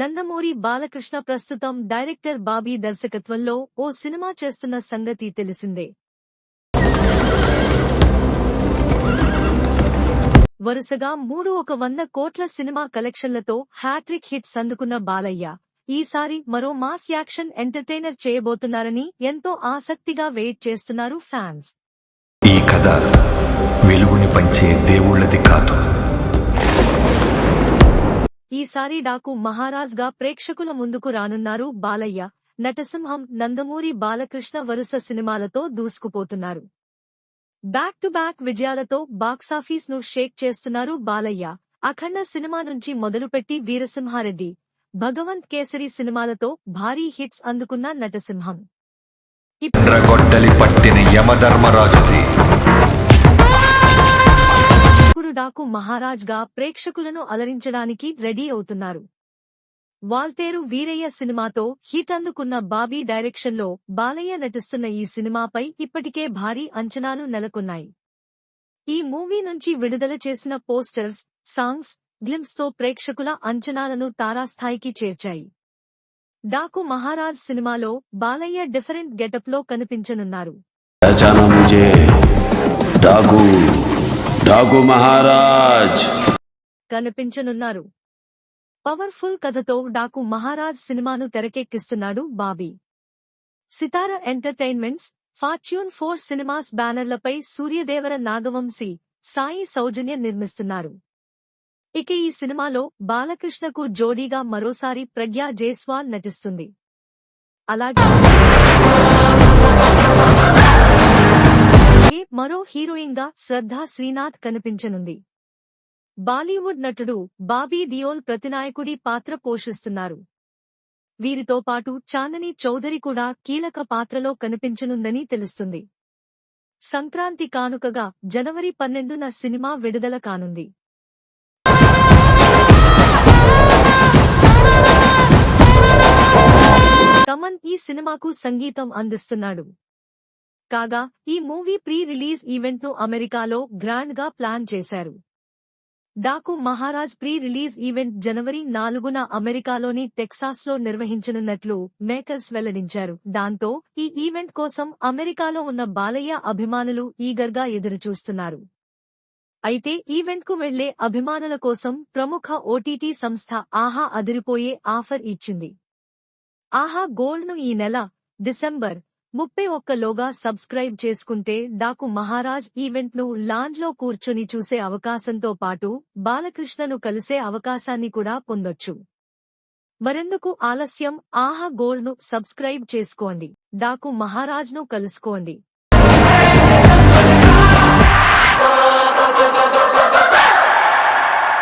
నందమూరి బాలకృష్ణ ప్రస్తుతం డైరెక్టర్ బాబీ దర్శకత్వంలో ఓ సినిమా చేస్తున్న సంగతి తెలిసిందే. వరుసగా మూడు ఒక వంద కోట్ల సినిమా కలెక్షన్లతో హ్యాట్రిక్ హిట్స్ అందుకున్న బాలయ్య. ఈసారి మరో మాస్ యాక్షన్ ఎంటర్టైనర్ చేయబోతున్నారని ఎంతో ఆసక్తిగా వెయిట్ చేస్తున్నారు ఫ్యాన్స్. ఈ కథ వెలుగుని పంచే దేవుళ్ళది కాదు. ఈసారి డాకు మహారాజ్గా ప్రేక్షకుల ముందుకు రానున్నారు బాలయ్య. నటసింహం నందమూరి బాలకృష్ణ వరుస సినిమాలతో దూసుకుపోతున్నారు. బ్యాక్ టు బ్యాక్ విజయాలతో బాక్సాఫీస్ను షేక్ చేస్తున్నారు బాలయ్య. అఖండ సినిమా నుంచి మొదలుపెట్టి వీరసింహారెడ్డి. భగవంత్ కేసరి సినిమాలతో భారీ హిట్స్ అందుకున్న నటసింహం. ఎర్రగొడ్డలి పట్టిన యమధర్మరాజుది. డాకు మహారాజ్గా ప్రేక్షకులను అలరించడానికి రెడీ అవుతున్నారు. వాల్తేరు వీరయ్య సినిమాతో హిట్ అందుకున్న బాబీ డైరెక్షన్లో బాలయ్య నటిస్తున్న ఈ సినిమాపై ఇప్పటికే భారీ అంచనాలు నెలకొన్నాయి. ఈ మూవీ నుంచి విడుదల చేసిన పోస్టర్స్ సాంగ్స్ గ్లిమ్స్తో ప్రేక్షకుల అంచనాలను తారాస్థాయికి చేర్చాయి. డాకు మహారాజ్ సినిమాలో బాలయ్య డిఫరెంట్ గెటప్లో కనిపించనున్నారు ఠాకు మహారాజ్! కనిపించనున్నారు. పవర్ఫుల్ కథతో డాకు మహారాజ్ సినిమాను తెరకెక్కిస్తున్నాడు Bobby. Sithara Entertainments Fortune Four Cinemas బ్యానర్లపై Suryadevara Nagavamsi Sai Soujanya నిర్మిస్తున్నారు. ఇక ఈ సినిమాలో బాలకృష్ణకు జోడీగా మరోసారి ప్రజ్ఞా జైస్వాల్ నటిస్తుంది. అలాగే మరో హీరోయిన్గా శ్రద్ధా శ్రీనాథ్ కనిపించనుంది. బాలీవుడ్ నటుడు బాబీ డియోల్ ప్రతినాయకుడి పాత్ర పోషిస్తున్నారు. వీరితో పాటు చాందని చౌదరి కూడా కీలక పాత్రలో కనిపించనుందని తెలుస్తుంది. సంక్రాంతి కానుకగా జనవరి పన్నెండున సినిమా విడుదల కానుంది. తమన్ ఈ సినిమాకు సంగీతం అందిస్తున్నాడు. కాగా ఈ మూవీ ప్రీ రిలీజ్ ఈవెంట్ను అమెరికాలో గ్రాండ్గా ప్లాన్ చేశారు. Daaku Maharaj pre release event జనవరి నాలుగున అమెరికాలోని టెక్సాస్లో నిర్వహించనున్నట్లు మేకర్స్ వెల్లడించారు. దాంతో ఈ ఈవెంట్ కోసం అమెరికాలో ఉన్న బాలయ్య అభిమానులు ఈగర్గా ఎదురుచూస్తున్నారు. అయితే ఈవెంట్కు వెళ్ళే అభిమానుల కోసం ప్రముఖ ఓటీటీ సంస్థ ఆహా అదిరిపోయే ఆఫర్ ఇచ్చింది. ఆహా గోల్డ్ను ఈ నెల డిసెంబర్ ముప్పై ఒక్కలోగా సబ్స్క్రైబ్ చేసుకుంటే డాకు మహారాజ్ ఈవెంట్ను లాంజ్లో చూసే అవకాశంతో పాటు బాలకృష్ణను కలిసే అవకాశాన్ని కూడా పొందొచ్చు. మరెందుకు ఆలస్యం? ఆహా గోల్డ్ను సబ్స్క్రైబ్ చేసుకోండి. డాకు మహారాజ్ను కలుసుకోండి.